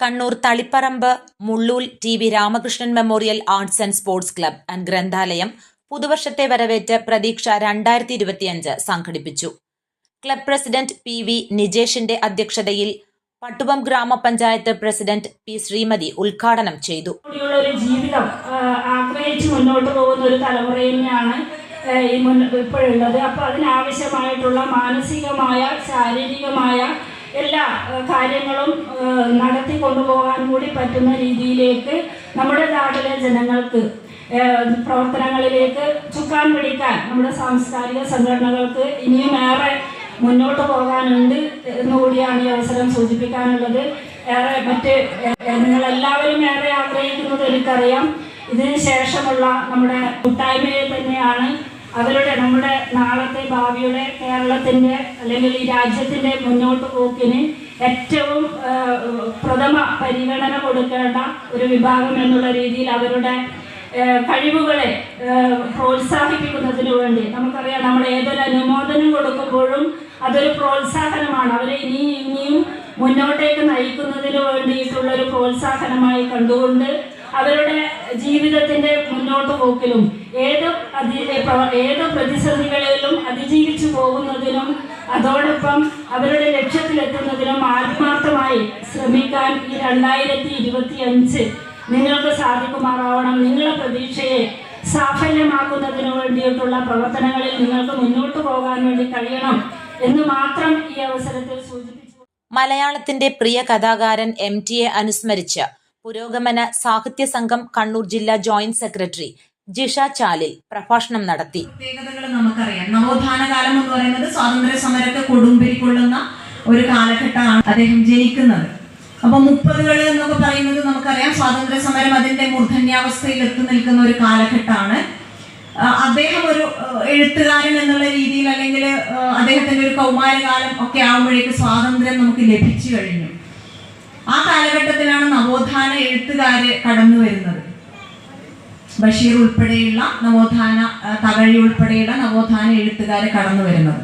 Kannur Taliparamba Mullool T V Ramakrishnan memorial arts and sports club and ഗ്രന്ഥാലയം പുതുവർഷത്തെ വരവേറ്റ് പ്രതീക്ഷ രണ്ടായിരത്തി ഇരുപത്തിയഞ്ച് സംഘടിപ്പിച്ചു. ക്ലബ് പ്രസിഡന്റ് പി വി നിജേഷിന്റെ അധ്യക്ഷതയിൽ പട്ടുപം ഗ്രാമപഞ്ചായത്ത് പ്രസിഡന്റ് പി ശ്രീമതി ഉദ്ഘാടനം ചെയ്തു. ഒരു ജീവിതം പോകുന്ന ഒരു ഇപ്പോഴുള്ളത്. അപ്പോൾ അതിനാവശ്യമായിട്ടുള്ള മാനസികമായ ശാരീരികമായ എല്ലാ കാര്യങ്ങളും നടത്തി കൊണ്ടുപോകാൻ കൂടി പറ്റുന്ന രീതിയിലേക്ക് നമ്മുടെ നാട്ടിലെ ജനങ്ങൾക്ക് പ്രവർത്തനങ്ങളിലേക്ക് ചുക്കാൻ പിടിക്കാൻ നമ്മുടെ സാംസ്കാരിക സംഘടനകൾക്ക് ഇനിയും ഏറെ മുന്നോട്ട് പോകാനുണ്ട് എന്നുകൂടിയാണ് ഈ അവസരം സൂചിപ്പിക്കാനുള്ളത്. ഏറെ മറ്റ് നിങ്ങളെല്ലാവരും ഏറെ ആഗ്രഹിക്കുന്നത് എനിക്കറിയാം. ഇതിന് ശേഷമുള്ള നമ്മുടെ കൂട്ടായ്മയെ തന്നെയാണ് അവരുടെ നമ്മുടെ നാളത്തെ ഭാവിയുടെ കേരളത്തിന്റെ അല്ലെങ്കിൽ ഈ രാജ്യത്തിന്റെ മുന്നോട്ട് പോക്കിന് ഏറ്റവും പ്രഥമ പരിഗണന കൊടുക്കേണ്ട ഒരു വിഭാഗം എന്നുള്ള രീതിയിൽ അവരുടെ കഴിവുകളെ പ്രോത്സാഹിപ്പിക്കുന്നതിന് വേണ്ടി. നമുക്കറിയാം നമ്മൾ ഏതൊരു അനുമോദനം കൊടുക്കുമ്പോഴും അതൊരു പ്രോത്സാഹനമാണ്. അവരെ ഇനി ഇനിയും മുന്നോട്ടേക്ക് നയിക്കുന്നതിന് വേണ്ടിയിട്ടുള്ളൊരു പ്രോത്സാഹനമായി കണ്ടുകൊണ്ട് അവരുടെ ജീവിതത്തിന്റെ മുന്നോട്ട് പോക്കിലും ഏത് അതി ഏത് പ്രതിസന്ധികളിലും അതിജീവിച്ചു പോകുന്നതിനും അതോടൊപ്പം അവരുടെ ലക്ഷ്യത്തിലെത്തുന്നതിനും ആത്മാർത്ഥമായി ശ്രമിക്കാൻ ഈ രണ്ടായിരത്തി ഇരുപത്തി അഞ്ച് നിങ്ങൾക്ക് സാധിക്കുമാറാവണം. നിങ്ങളുടെ പ്രതീക്ഷയെ സാഫല്യമാക്കുന്നതിന് വേണ്ടിയിട്ടുള്ള പ്രവർത്തനങ്ങളിൽ നിങ്ങൾക്ക് മുന്നോട്ട് പോകാൻ വേണ്ടി കഴിയണം എന്ന് മാത്രം ഈ അവസരത്തിൽ സൂചിപ്പിച്ചു. മലയാളത്തിന്റെ പ്രിയ കഥാകാരൻ എം ടി എ അനുസ്മരിച്ച് പുരോഗമന സാഹിത്യ സംഘം കണ്ണൂർ ജില്ലാ ജോയിന്റ് സെക്രട്ടറി ജിഷ ചാലിൽ പ്രഭാഷണം നടത്തി. പ്രത്യേകതകൾ നമുക്കറിയാം. നവോത്ഥാന കാലം എന്ന് പറയുന്നത് സ്വാതന്ത്ര്യ സമരത്തെ കൊടുമ്പിരിക്കൊള്ളുന്ന ഒരു കാലഘട്ടമാണ് അദ്ദേഹം ജനിക്കുന്നത്. അപ്പൊ മുപ്പതുകൾ എന്നൊക്കെ പറയുന്നത് നമുക്കറിയാം. സ്വാതന്ത്ര്യ സമരം അതിന്റെ മൂർധന്യാവസ്ഥയിൽ എത്തി നിൽക്കുന്ന ഒരു കാലഘട്ടമാണ്. അദ്ദേഹം ഒരു എഴുത്തുകാരൻ എന്നുള്ള രീതിയിൽ അല്ലെങ്കിൽ അദ്ദേഹത്തിന്റെ ഒരു കൗമാരകാലം ഒക്കെ ആകുമ്പോഴേക്ക് സ്വാതന്ത്ര്യം നമുക്ക് ലഭിച്ചു കഴിഞ്ഞു. ആ കാലഘട്ടത്തിലാണ് നവോത്ഥാന എഴുത്തുകാര് കടന്നു വരുന്നത്. ബഷീർ ഉൾപ്പെടെയുള്ള നവോത്ഥാന തകഴി ഉൾപ്പെടെയുള്ള നവോത്ഥാന എഴുത്തുകാര് കടന്നു വരുന്നത്.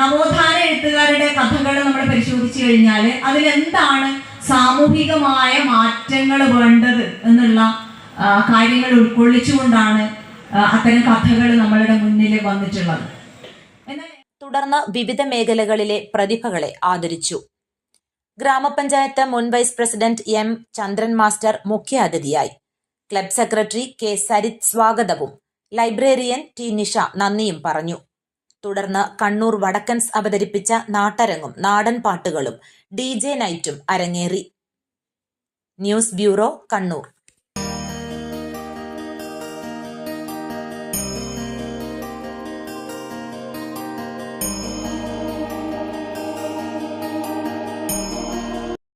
നവോത്ഥാന എഴുത്തുകാരുടെ കഥകൾ നമ്മൾ പരിശോധിച്ചു കഴിഞ്ഞാൽ അതിലെന്താണ് സാമൂഹികമായ മാറ്റങ്ങൾ വേണ്ടത് എന്നുള്ള കാര്യങ്ങൾ ഉൾക്കൊള്ളിച്ചുകൊണ്ടാണ് അത്തരം കഥകൾ നമ്മളുടെ മുന്നിൽ വന്നിട്ടുള്ളത്. തുടർന്ന് വിവിധ മേഖലകളിലെ പ്രതിഭകളെ ആദരിച്ചു. ഗ്രാമപഞ്ചായത്ത് മുൻ vice president M Chandran master മുഖ്യാതിഥിയായി. ക്ലബ് സെക്രട്ടറി കെ സരിത് സ്വാഗതവും ലൈബ്രേറിയൻ ടി നിഷ നന്ദിയും പറഞ്ഞു. തുടർന്ന് കണ്ണൂർ വടക്കൻസ് അവതരിപ്പിച്ച നാട്ടരങ്ങും നാടൻ പാട്ടുകളും ഡി ജെ നൈറ്റും അരങ്ങേറി. News bureau Kannur.